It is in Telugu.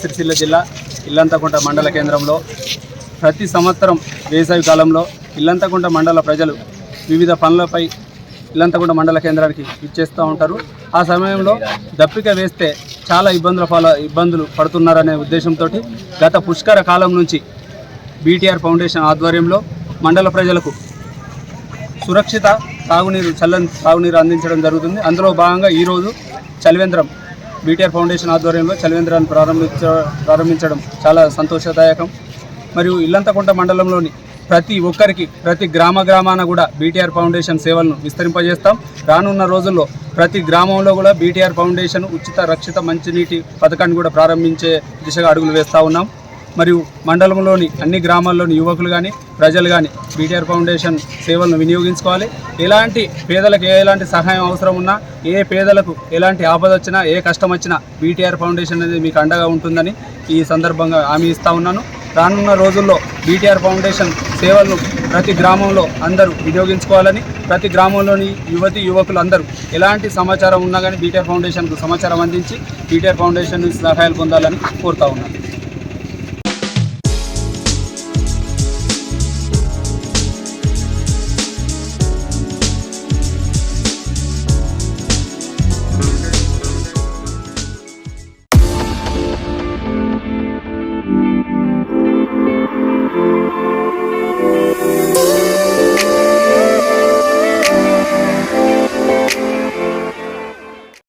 సిరిసిల్ల జిల్లా ఇల్లంతకుంట మండల కేంద్రంలో ప్రతి సంవత్సరం వేసవి కాలంలో ఇల్లంతకుంట మండల ప్రజలు వివిధ పనులపై ఇల్లంతకుంట మండల కేంద్రానికి ఇచ్చేస్తూ ఉంటారు. ఆ సమయంలో దప్పిక వేస్తే చాలా ఇబ్బందుల పాల ఇబ్బందులు పడుతున్నారనే ఉద్దేశంతో గత పుష్కర కాలం నుంచి బీటీఆర్ ఫౌండేషన్ ఆధ్వర్యంలో మండల ప్రజలకు సురక్షిత తాగునీరు చల్లని తాగునీరు అందించడం జరుగుతుంది. అందులో భాగంగా ఈరోజు చలివేంద్రం బీటీఆర్ ఫౌండేషన్ ఆధ్వర్యంలో చలివేంద్రాన్ని ప్రారంభించ ప్రారంభించడం చాలా సంతోషదాయకం. మరియు ఇల్లంతకుంట మండలంలోని ప్రతి ఒక్కరికి ప్రతి గ్రామ గ్రామాన కూడా బీటీఆర్ ఫౌండేషన్ సేవలను విస్తరింపజేస్తాం. రానున్న రోజుల్లో ప్రతి గ్రామంలో కూడా బీటీఆర్ ఫౌండేషన్ ఉచిత రక్షిత మంచినీటి పథకాన్ని కూడా ప్రారంభించే దిశగా అడుగులు వేస్తూ ఉన్నాం. మరియు మండలంలోని అన్ని గ్రామాల్లోని యువకులు కానీ ప్రజలు కానీ బీటీఆర్ ఫౌండేషన్ సేవలను వినియోగించుకోవాలి. ఎలాంటి పేదలకు ఎలాంటి సహాయం అవసరం ఉన్నా ఏ పేదలకు ఎలాంటి ఆపద వచ్చినా ఏ కష్టం వచ్చినా బీటీఆర్ ఫౌండేషన్ అనేది మీకు అండగా ఉంటుందని ఈ సందర్భంగా హామీ ఇస్తూ ఉన్నాను. రానున్న రోజుల్లో బీటీఆర్ ఫౌండేషన్ సేవలను ప్రతి గ్రామంలో అందరూ వినియోగించుకోవాలని ప్రతి గ్రామంలోని యువతి యువకులు అందరూ ఎలాంటి సమాచారం ఉన్నా కానీ బీటీఆర్ ఫౌండేషన్కు సమాచారం అందించి బీటీఆర్ ఫౌండేషన్ నుంచి సహాయాలు పొందాలని కోరుతా ఉన్నాను.